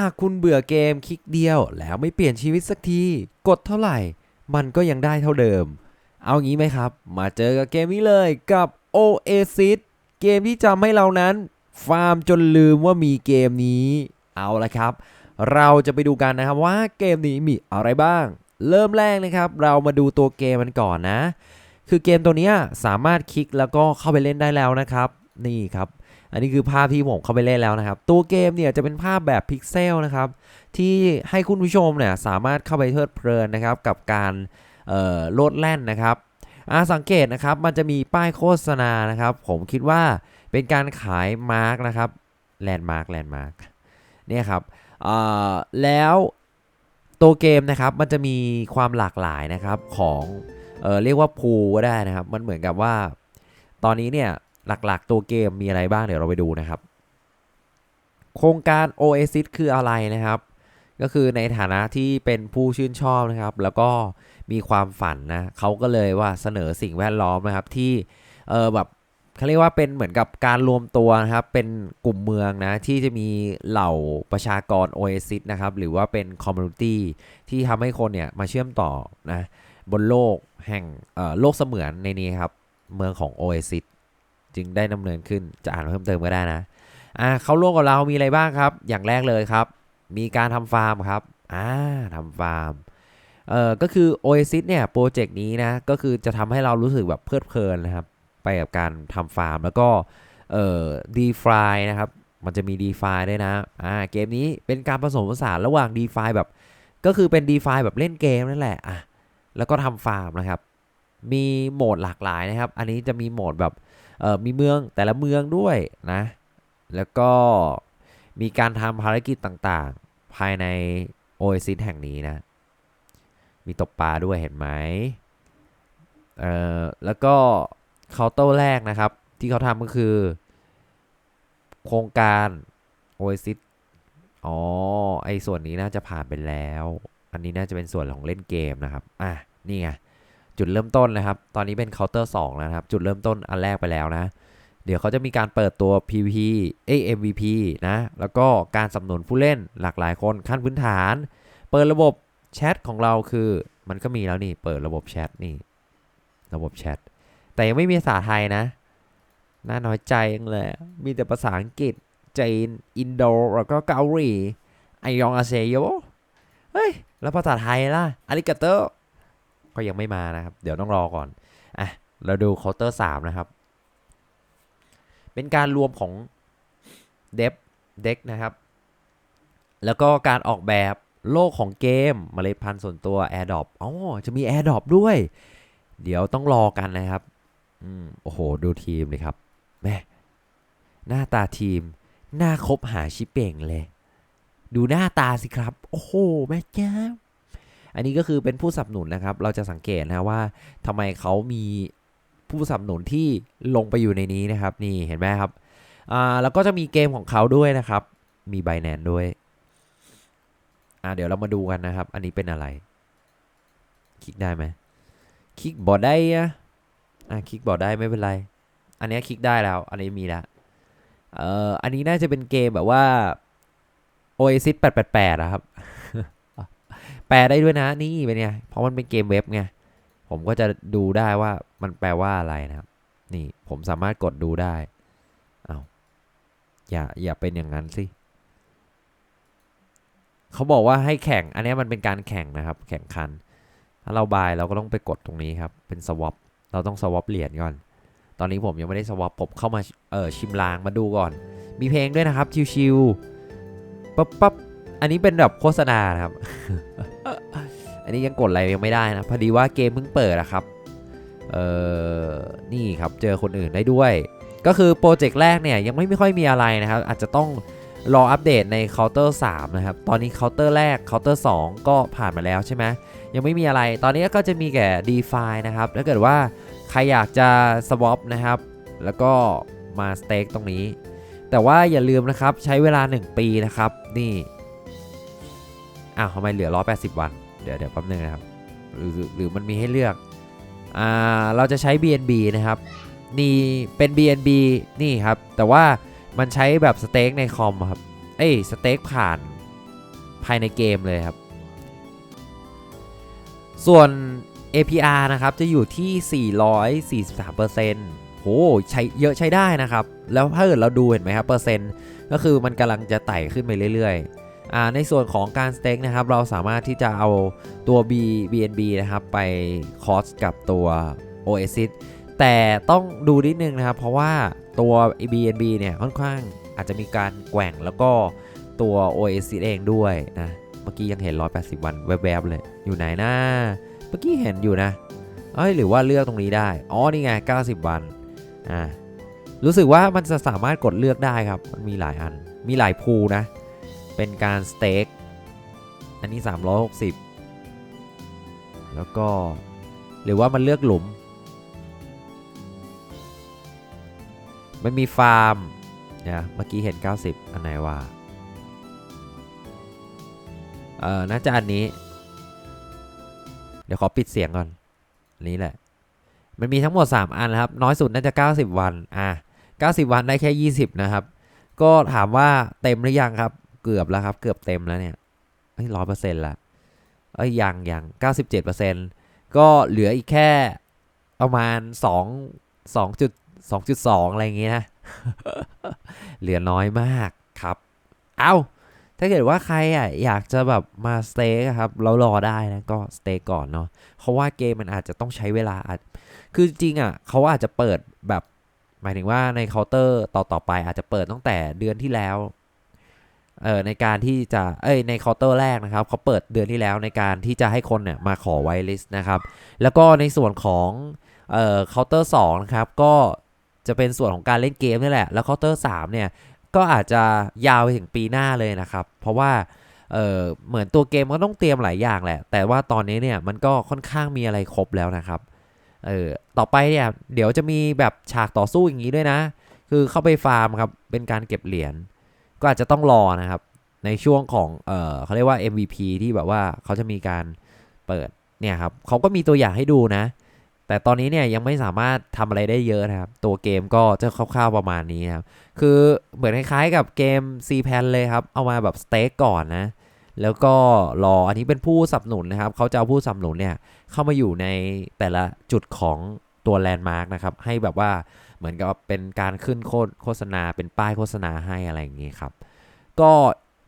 หากคุณเบื่อเกมคลิกเดียวแล้วไม่เปลี่ยนชีวิตสักที กดเท่าไหร่ มันก็ยังได้เท่าเดิม เอางี้ไหมครับ มาเจอกับเกมนี้เลยกับ Oasis เกมที่จำให้เรานั้น ฟาร์มจนลืมว่ามีเกมนี้ เอาละครับ เราจะไปดูกันนะครับว่าเกมนี้มีอะไรบ้าง เริ่มแรกนะครับ เรามาดูตัวเกมมันก่อนนะ คือเกมตัวนี้สามารถคลิกแล้วก็เข้าไปเล่นได้แล้วนะครับ นี่ครับ อันนี้คือภาพที่ผมเข้าไปเล่นแล้วนะครับ ตัวเกมเนี่ยจะเป็นภาพแบบพิกเซลนะครับที่ให้คุณผู้ชมเนี่ยสามารถเข้าไปเพลิดเพลินนะครับกับการเอ่อโลดแล่นนะครับอาสังเกตนะครับมันจะมีป้ายโฆษณานะครับ ผมคิดว่าเป็นการขายมาร์กนะครับแลนด์มาร์กแลนด์มาร์กเนี่ยครับเอ่อแล้วตัวเกมนะครับมันจะมีความหลากหลายนะครับของเออเรียกว่าพูก็ได้นะครับ มันเหมือนกับว่า ตอนนี้เนี่ย หลักๆ ตัวเกมมีอะไรบ้างเดี๋ยวเราไปดูนะครับ โครงการ Oasis คืออะไรนะครับ ก็คือในฐานะที่เป็นผู้ชื่นชอบนะครับ แล้วก็มีความฝันนะเขาก็เลยว่าเสนอสิ่งแวดล้อมนะครับที่เออแบบเขาเรียกว่าเป็นเหมือนกับการรวมตัวนะครับ เป็นกลุ่มเมืองนะ ที่จะมีเหล่าประชากร Oasis นะครับ หรือว่าเป็นคอมมูนิตี้ที่ทำให้คนเนี่ยมาเชื่อมต่อนะ บนโลกแห่งโลกเสมือนในนี้ครับ เมืองของ Oasis จึงได้ดำเนินขึ้นจะอ่านเพิ่มเติมก็ได้นะอ่าเขาร่วมกับเรามีอะไรบ้างครับ อย่างแรกเลยครับ มีการทำฟาร์มครับอ่าทำฟาร์มเอ่อก็คือ Oasis เนี่ยโปรเจกต์นี้นะก็คือจะทำให้เรารู้สึกแบบเพลิดเพลินนะครับ ไปกับการทำฟาร์ม แล้วก็เอ่อ DeFi นะครับ มันจะมี DeFi ด้วยนะอ่าเกมนี้เป็นการผสมผสานระหว่าง DeFi แบบก็คือเป็น DeFi แบบเล่นเกมนั่นแหละอะแล้วก็ทำฟาร์มนะครับ มีโหมดหลากหลายนะครับ อันนี้จะมีโหมดแบบ มีเมืองแต่ละเมืองด้วยนะ แล้วก็มีการทำภารกิจต่างๆ ภายใน Oasis แห่งนี้นะ มีตกปลาด้วยเห็นไหมเอ่อแล้วก็เคาน์เตอร์แรกนะครับ ที่เขาทำก็คือ โครงการ Oasis อ๋อ ไอส่วนนี้น่าจะผ่านไปแล้ว อันนี้น่าจะเป็นส่วนของเล่นเกมนะครับ อะ นี่ไง จุดเริ่มต้นนะครับ ตอนนี้เป็นเคาน์เตอร์2แล้วนะครับ จุดเริ่มต้นอันแรกไปแล้วนะ เดี๋ยวเขาจะมีการเปิดตัว PVP เอ้ย MVP นะ แล้วก็การสนับสนุนผู้เล่นหลากหลายคนขั้นพื้นฐาน เปิดระบบแชทของเราคือ มันก็มีแล้วนี่ เปิดระบบแชทนี่ ระบบแชท แต่ยังไม่มีภาษาไทยนะ น่าน้อยใจยังเลย มีแต่ภาษาอังกฤษ จีน อินโด แล้วก็เกาหลีไอยองอาเซโย เฮ้ย แล้วภาษาไทยล่ะอาริกาโต ก็ยังไม่มานะครับ เดี๋ยวต้องรอก่อน อะ เราดูเคาน์เตอร์สามนะครับ เป็นการรวมของเดฟเด็กนะครับ แล้วก็การออกแบบโลกของเกมเมล็ดพันธุ์ส่วนตัว AirDrop อ๋อ จะมี AirDrop ด้วย เดี๋ยวต้องรอกันนะครับอืมโอ้โห ดูทีมเลยครับแม่หน้าตาทีม หน้าคบหาชิปเป่งเลย ดูหน้าตาสิครับ โอ้โห แม่เจ้า อันนี้ก็คือเป็นผู้สนับสนุนนะครับ เราจะสังเกตนะว่าทำไมเขามีผู้สนับสนุนที่ลงไปอยู่ในนี้นะครับ นี่เห็นไหมครับอ่าแล้วก็จะมีเกมของเขาด้วยนะครับ มีไบแนนด้วยอ่าเดี๋ยวเรามาดูกันนะครับ อันนี้เป็นอะไร คลิกได้ไหมคลิกบอร์ดได้อะอะคลิกบอร์ดได้ไม่เป็นไร อันนี้คลิกได้แล้ว อันนี้มีแล้วเอ่ออันนี้น่าจะเป็นเกมแบบว่า Oasis 888อะครับ แปลได้ด้วยนะนี่เป็นไงเพราะมันเป็นเกมเว็บไงผมก็จะดูได้ว่ามันแปลว่าอะไรนะครับ นี่ผมสามารถกดดูได้เอาอย่าอย่าเป็นอย่างนั้นสิเขาบอกว่าให้แข่ง อันนี้มันเป็นการแข่งนะครับ แข่งขัน ถ้าเราบายเราก็ต้องไปกดตรงนี้ครับ เป็นสวอปเราต้องสวอปเหรียญก่อน ตอนนี้ผมยังไม่ได้สวอปผมเข้ามาเออชิมลางมาดูก่อน มีเพลงด้วยนะครับชิวๆปั๊บปั๊บอันนี้เป็นแบบโฆษณานะครับ อันนี้ยังกดอะไรยังไม่ได้นะ พอดีว่าเกมเพิ่งเปิดนะครับ เออนี่ครับเจอคนอื่นได้ด้วย ก็คือโปรเจกต์แรกเนี่ยยังไม่ไม่ค่อยมีอะไรนะครับ อาจจะต้องรออัปเดตในเคาน์เตอร์3นะครับ ตอนนี้เคาน์เตอร์แรกเคาน์เตอร์2ก็ผ่านมาแล้วใช่ไหมยังไม่มีอะไร ตอนนี้ก็จะมีแก่ DeFi นะครับ ถ้าเกิดว่าใครอยากจะ swap นะครับ แล้วก็มา stake ตรงนี้ แต่ว่าอย่าลืมนะครับใช้เวลา 1 ปีนะครับ นี่อ้าวทำไมเหลือ 180 วัน เดี๋ยวเดี๋ยวแป๊บนึงนะครับหรือหรือมันมีให้เลือกอ่าเราจะใช้ BNB นะครับนี่เป็น BNB นี่ครับแต่ว่ามันใช้แบบสเต็กในคอมครับเอ้ยสเต็กผ่านภายในเกมเลยครับ ส่วน APR นะครับจะอยู่ที่ 443%โหใช้เยอะใช้ได้นะครับ แล้วถ้าเกิดเราดูเห็นไหมครับเปอร์เซ็นต์ก็คือมันกำลังจะไต่ขึ้นไปเรื่อยๆ ในส่วนของการสเต็กนะครับ เราสามารถที่จะเอาตัว B BNB นะครับ ไปคอสกับตัว Oasis แต่ต้องดูนิดนึงนะครับ เพราะว่าตัว BNB เนี่ยค่อนข้างอาจจะมีการแกว่งแล้วก็ตัว Oasis เองด้วยนะ เมื่อกี้ยังเห็น 180 วันแวบๆเลย อยู่ไหนนะเมื่อกี้เห็นอยู่นะเอ้ยหรือว่าเลือกตรงนี้ได้ อ๋อ นี่ไง 90 วัน อ่า รู้สึกว่ามันจะสามารถกดเลือกได้ครับ มันมีหลายอัน มีหลายพูลนะ เป็นการสเต็กอันนี้ 360 แล้วก็หรือว่ามันเลือกหลุม มันมีฟาร์มเนี่ยเมื่อกี้เห็น 90 อันไหนวะเออน่าจะอันนี้ เดี๋ยวขอปิดเสียงก่อนอันนี้แหละ มันมีทั้งหมด 3 อันนะครับ น้อยสุดน่าจะ 90 วัน อะ 90 วันได้แค่ 20 นะครับ ก็ถามว่าเต็มหรือยังครับ เกือบแล้วครับ เกือบเต็มแล้วเนี่ยเฮ้ยร้อยเปอร์เซ็นต์ละเอ้ยยังยัง97เจ็ดเปอร์เซ็นต์ก็เหลืออีกแค่ประมาณ2 2จุด2.2อะไรอย่างเงี้ยนะ เหลือน้อยมากครับ เอาถ้าเกิดว่าใครอะอยากจะแบบมาสเต็กครับเรารอได้นะก็สเต็กก่อนเนาะเพราะว่าเกมมันอาจจะต้องใช้เวลาอาจคือจริงอะเขาอาจจะเปิดแบบ หมายถึงว่าในเคาน์เตอร์ต่อต่อไปอาจจะเปิดตั้งแต่เดือนที่แล้ว เออในการที่จะเอ้ยในเคาน์เตอร์แรกนะครับเขาเปิดเดือนที่แล้วในการที่จะให้คนเนี่ยมาขอไวลิสต์นะครับ แล้วก็ในส่วนของเอ่อเคาน์เตอร์สองนะครับก็จะเป็นส่วนของการเล่นเกมนี่แหละ แล้วเคาน์เตอร์สามเนี่ยก็อาจจะยาวไปถึงปีหน้าเลยนะครับ เพราะว่าเออเหมือนตัวเกมก็ต้องเตรียมหลายอย่างแหละ แต่ว่าตอนนี้เนี่ยมันก็ค่อนข้างมีอะไรครบแล้วนะครับเออต่อไปเนี่ยเดี๋ยวจะมีแบบฉากต่อสู้อย่างนี้ด้วยนะ คือเข้าไปฟาร์มครับเป็นการเก็บเหรียญ ก็อาจจะต้องรอนะครับ ในช่วงของเออเขาเรียกว่า MVP ที่แบบว่าเขาจะมีการเปิดเนี่ยครับเขาก็มีตัวอย่างให้ดูนะ แต่ตอนนี้เนี่ยยังไม่สามารถทำอะไรได้เยอะนะครับ ตัวเกมก็จะคร่าวๆประมาณนี้ครับ คือเหมือนคล้ายๆกับเกม C p a n เลยครับ เอามาแบบสเต็กก่อนนะ แล้วก็รออันนี้เป็นผู้สนับสนุนนะครับ เขาจะเอาผู้สนับสนุนเนี่ยเข้ามาอยู่ในแต่ละจุดของตัวแลนด์มาร์กนะครับ ให้แบบว่า เหมือนกับเป็นการขึ้นโฆษณาเป็นป้ายโฆษณาให้อะไรอย่างงี้ครับ ก็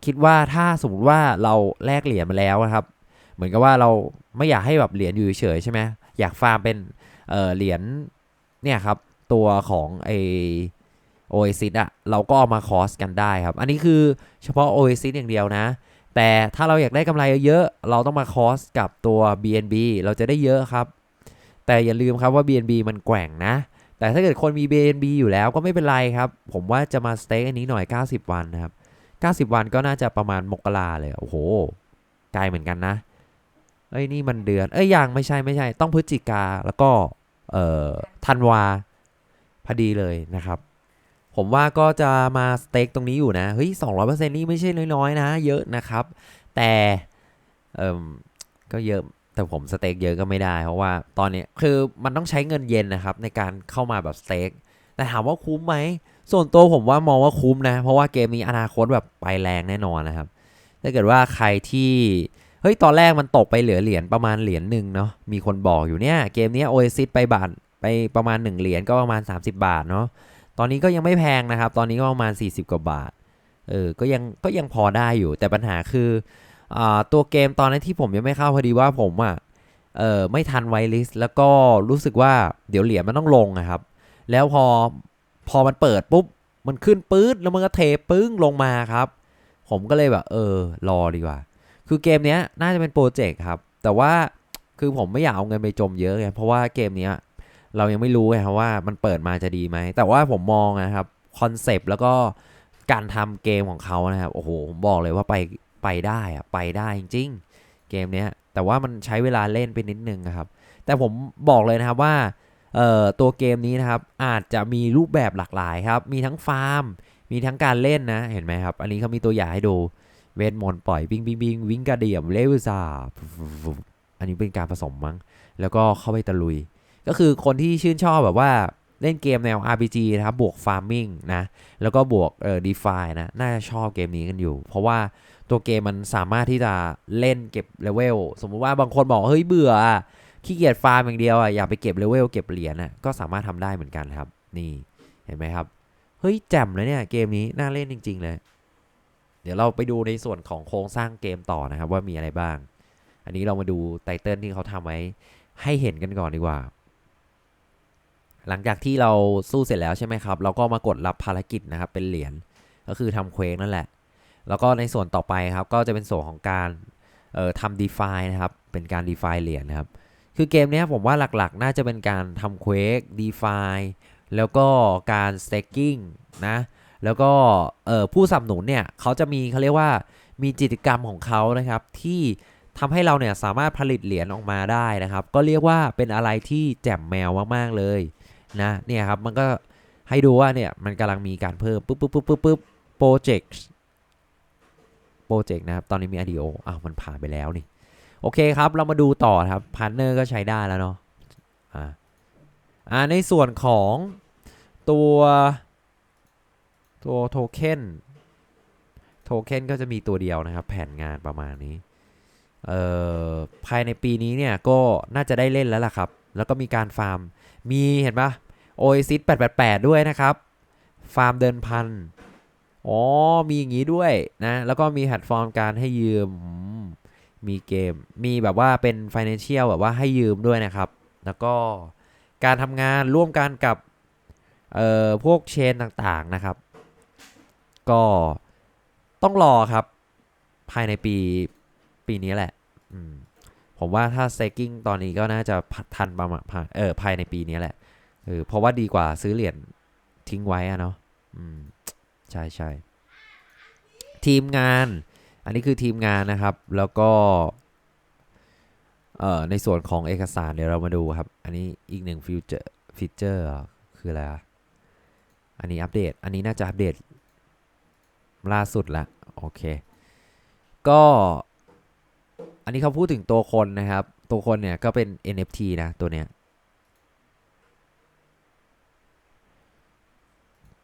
คิดว่าถ้าสมมติว่าเราแลกเหรียญมาแล้วนะครับ เหมือนกับว่าเราไม่อยากให้แบบเหรียญอยู่เฉยใช่ไหมอยากฟาร์มเป็นเเหรียญเนี่ยครับตัวของไอโอเอซิสอะเราก็เอามาคอสกันได้ครับ อันนี้คือเฉพาะ Oasis อย่างเดียวนะ แต่ถ้าเราอยากได้กำไรเยอะๆเราต้องมาคอสกับตัว BNB เราจะได้เยอะครับ แต่อย่าลืมครับว่า BNB มันแกว่งนะ แต่ถ้าเกิดคนมี BNB อยู่แล้วก็ไม่เป็นไรครับ ผมว่าจะมาสเต็กอันนี้หน่อย 90 วันนะครับ 90 วันก็น่าจะประมาณมกราเลย โอ้โห ไกลเหมือนกันนะ เอ้ยนี่มันเดือน เอ้ยยังไม่ใช่ไม่ใช่ ต้องพฤศจิกาแล้วก็เอ่อธันวาพอดีเลยนะครับ ผมว่าก็จะมาสเต็กตรงนี้อยู่นะ เฮ้ย 200%นี่ไม่ใช่น้อยๆนะ เยอะนะครับ แต่เอ่มก็เยอะ แต่ผมสเต็กเยอะก็ไม่ได้ เพราะว่าตอนนี้คือมันต้องใช้เงินเย็นนะครับในการเข้ามาแบบสเต็กแต่ถามว่าคุ้มไหมส่วนตัวผมว่ามองว่าคุ้มนะ เพราะว่าเกมนี้อนาคตแบบไปแรงแน่นอนนะครับถ้าเกิดว่าใครที่เฮ้ยตอนแรกมันตกไปเหลือเหรียญประมาณเหรียญหนึ่งเนาะมีคนบอกอยู่เนี่ยเกมนี้โอเอซิสไปบาทไปประมาณ 1 เหรียญก็ประมาณ 30 บาทเนาะตอนนี้ก็ยังไม่แพงนะครับ ตอนนี้ก็ประมาณ 40 กว่าบาทเออก็ยังก็ยังพอได้อยู่แต่ปัญหาคือ ตัวเกมตอนนั้นที่ผมยังไม่เข้าพอดีว่าผมอะเออไม่ทันไวลิสแล้วก็รู้สึกว่าเดี๋ยวเหรียญมันต้องลงนะครับ แล้วพอพอมันเปิดปุ๊บมันขึ้นปื๊ดแล้วมันก็เทปึ้งลงมาครับ ผมก็เลยแบบเออรอดีกว่า คือเกมเนี้ยน่าจะเป็นโปรเจกต์ครับ แต่ว่าคือผมไม่อยากเอาเงินไปจมเยอะไงเพราะว่าเกมเนี้ยเรายังไม่รู้ไงครับว่ามันเปิดมาจะดีไหม แต่ว่าผมมองนะครับคอนเซปต์แล้วก็การทำเกมของเขานะครับโอ้โหผมบอกเลยว่าไป ไปได้อะไปได้จริงๆเกมเนี้ยแต่ว่ามันใช้เวลาเล่นไปนิดนึงนะครับ แต่ผมบอกเลยนะครับว่าเอ่อตัวเกมนี้นะครับอาจจะมีรูปแบบหลากหลายครับ มีทั้งฟาร์ม มีทั้งการเล่นนะ เห็นไหมครับ อันนี้เขามีตัวอย่างให้ดู เวทมนต์ปล่อยบิงบิงบิงวิ่งกระเดียมเลวิซาอันนี้เป็นการผสมมั้ง แล้วก็เข้าไปตะลุย ก็คือคนที่ชื่นชอบแบบว่าเล่นเกมแนว RPG นะครับ บวก Farming นะ แล้วก็บวกเอ่อ DeFi นะ น่าจะชอบเกมนี้กันอยู่ เพราะว่า ตัวเกมมันสามารถที่จะเล่นเก็บเลเวลสมมุติว่าบางคนบอกเฮ้ยเบื่อขี้เกียจฟาร์มอย่างเดียวอะอยากไปเก็บเลเวลเก็บเหรียญอะก็สามารถทำได้เหมือนกันครับ นี่เห็นไหมครับเฮ้ยแจ่มเลยเนี่ยเกมนี้น่าเล่นจริง ๆ เลย เดี๋ยวเราไปดูในส่วนของโครงสร้างเกมต่อนะครับว่ามีอะไรบ้าง อันนี้เรามาดูไตเติลที่เขาทำไว้ให้เห็นกันก่อนดีกว่า หลังจากที่เราสู้เสร็จแล้วใช่ไหมครับ เราก็มากดรับภารกิจนะครับเป็นเหรียญก็คือทำเควกนั่นแหละ แล้วก็ในส่วนต่อไปครับก็จะเป็นส่วนของการเอ่อทำ define นะครับ เป็นการ define เหรียญนะครับ คือเกมนี้ผมว่าหลักๆ น่าจะเป็นการทำเควก define แล้วก็การ staking นะ แล้วก็เอ่อผู้สนับสนุนเนี่ยเขาจะมีเขาเรียกว่ามีกิจกรรมของเขานะครับ ที่ทำให้เราเนี่ยสามารถผลิตเหรียญออกมาได้นะครับ ก็เรียกว่าเป็นอะไรที่แจ่มแมวมากๆเลยนะเนี่ยครับมันก็ให้ดูว่าเนี่ยมันกำลังมีการเพิ่มปุ๊บปุ๊บปุ๊บปุ๊บปุ๊บโปรเจกต์ โปรเจกต์นะครับ ตอนนี้มี IDO อ้าวมันผ่านไปแล้วนี่ โอเคครับ เรามาดูต่อครับพาร์เนอร์ก็ใช้ได้แล้วเนาะอ่าอ่าในส่วนของตัวตัวโทเค็นโทเค็นก็จะมีตัวเดียวนะครับ แผนงานประมาณนี้เอ่อภายในปีนี้เนี่ย ก็น่าจะได้เล่นแล้วล่ะครับ แล้วก็มีการฟาร์ม มีเห็นปะ Oasis 888 ด้วยนะครับ ฟาร์มเดินพัน อ๋อ มีอย่างนี้ด้วยนะ แล้วก็มีแพลตฟอร์มการให้ยืม มีเกม มีแบบว่าเป็น Financial แบบว่าให้ยืมด้วยนะครับ แล้วก็การทำงานร่วมกันกับ เอ่อ พวกเชนต่างๆนะครับ ก็ต้องรอครับ ภายในปีปีนี้แหละ ผมว่าถ้า staking ตอนนี้ก็น่าจะทันประมาณภายเออภายในปีนี้แหละเออเพราะว่าดีกว่าซื้อเหรียญทิ้งไว้อะเนาะอืม ใช่ใช่ทีมงาน อันนี้คือทีมงานนะครับ แล้วก็เอ่อในส่วนของเอกสารเดี๋ยวเรามาดูครับ อันนี้อีกหนึ่งฟีเจอร์ฟีเจอร์คืออะไรอะอันนี้อัปเดต อันนี้น่าจะอัปเดตล่าสุดละโอเค ก็อันนี้เขาพูดถึงตัวคนนะครับ ตัวคนเนี่ยก็เป็น NFT นะตัวเนี้ย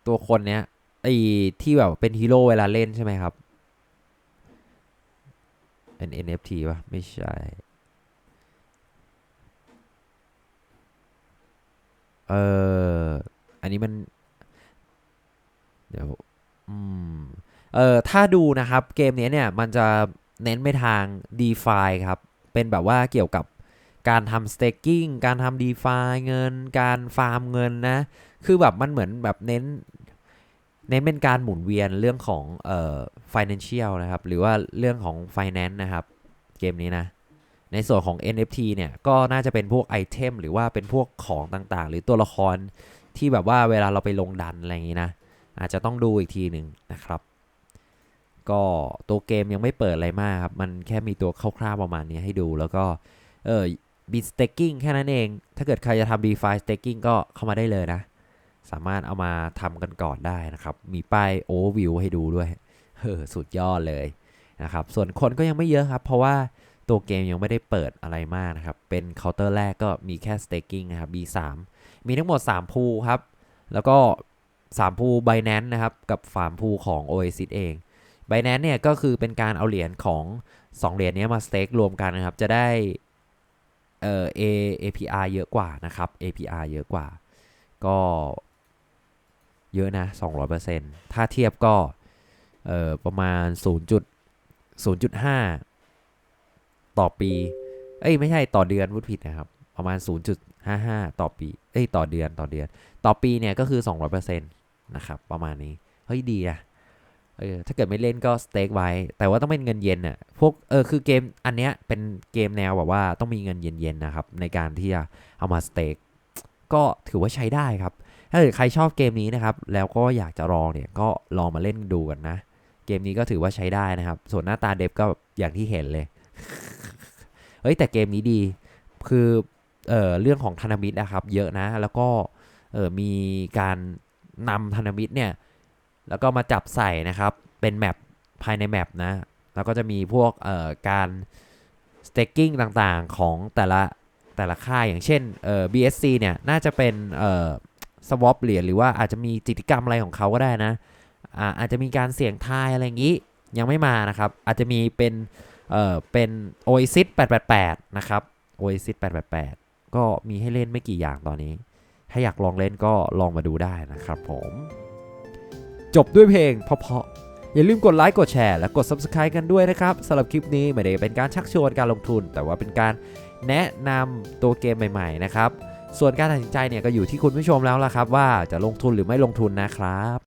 ตัวคนเนี้ย ไอ้ที่แบบเป็นฮีโร่เวลาเล่นใช่ไหมครับเป็น NFT ปะไม่ใช่ เออ อันนี้มัน เดี๋ยว อืม เออถ้าดูนะครับเกมนี้เนี่ยมันจะเน้นไปทาง DeFi ครับ เป็นแบบว่าเกี่ยวกับการทำ staking การทำ DeFi เงิน การฟาร์มเงินนะ คือแบบมันเหมือนแบบเน้น เน้นเป็นการหมุนเวียนเรื่องของเอ่อ financial นะครับ หรือว่าเรื่องของ finance นะครับ เกมนี้นะ ในส่วนของ NFT เนี่ย ก็น่าจะเป็นพวกไอเทมหรือว่าเป็นพวกของต่างๆ หรือตัวละครที่แบบว่าเวลาเราไปลงดันอะไรอย่างนี้นะ อาจจะต้องดูอีกทีหนึ่งนะครับ ก็ตัวเกมยังไม่เปิดอะไรมากครับ มันแค่มีตัวคร่าวๆประมาณนี้ให้ดูแล้วก็เออบิตสเต็กกิ้งแค่นั้นเอง ถ้าเกิดใครจะทำ DeFi staking ก็เข้ามาได้เลยนะ สามารถเอามาทำกันก่อนได้นะครับ มีป้าย overview ให้ดูด้วยเออสุดยอดเลยนะครับ ส่วนคนก็ยังไม่เยอะครับ เพราะว่าตัวเกมยังไม่ได้เปิดอะไรมากนะครับ เป็นเคาน์เตอร์แรกก็มีแค่ staking นะครับ B3 มีทั้งหมด 3 พูครับ แล้วก็ 3 พู Binance นะครับ กับฝามพูของ Oasis เอง Binance เนี่ยก็คือเป็นการเอาเหรียญของ 2 เหรียญนี้มาสเต็กรวมกันนะครับ จะได้เอ่อ A APR เยอะกว่านะครับ APR เยอะกว่า ก็ เยอะนะ 200%ถ้าเทียบก็ประมาณ 0.0.5 ต่อปี เอ้ยไม่ใช่ต่อเดือนพูดผิดนะครับ ประมาณ 0.55 ต่อปี เอ้ยต่อเดือนต่อเดือน ต่อปีเนี่ยก็คือ 200%นะครับประมาณนี้ เฮ้ยดีอะเออถ้าเกิดไม่เล่นก็สเต็กไว้ แต่ว่าต้องเป็นเงินเย็นอะพวกเออคือเกมอันเนี้ยเป็นเกมแนวแบบว่าต้องมีเงินเย็นๆนะครับในการที่จะเอามาสเต็กก็ถือว่าใช้ได้ครับ ถ้าเกิดใครชอบเกมนี้นะครับ แล้วก็อยากจะลองเนี่ยก็ลองมาเล่นดูกันนะ เกมนี้ก็ถือว่าใช้ได้นะครับ ส่วนหน้าตาเดฟก็อย่างที่เห็นเลย เฮ้ยแต่เกมนี้ดี คือเอ่อเรื่องของธนมิตรนะครับ เยอะนะ แล้วก็เออมีการนำธนมิตรเนี่ย แล้วก็มาจับใส่นะครับ เป็นแมปภายในแมปนะ แล้วก็จะมีพวกเอ่อการ staking ต่างๆของแต่ละแต่ละค่ายอย่างเช่นเอ่อ BSC เนี่ย น่าจะเป็นเอ่อ swap เหรียญหรือว่าอาจจะมีกิจกรรมอะไรของเขาก็ได้นะอ่าอาจจะมีการเสี่ยงทายอะไรอย่างนี้ยังไม่มานะครับ อาจจะมีเป็นเอ่อเป็น Oasis 888 นะครับ Oasis 888 ก็มีให้เล่นไม่กี่อย่างตอนนี้ ถ้าอยากลองเล่นก็ลองมาดูได้นะครับผม จบด้วยเพลงเพาะๆอย่าลืมกดไลค์กดแชร์และกด Subscribe กันด้วยนะครับสำหรับคลิปนี้ไม่ได้เป็นการชักชวนการลงทุน แต่ว่าเป็นการแนะนำตัวเกมใหม่ ๆ นะครับ ส่วนการตัดสินใจเนี่ยก็อยู่ที่คุณผู้ชมแล้วล่ะครับ ว่าจะลงทุนหรือไม่ลงทุนนะครับ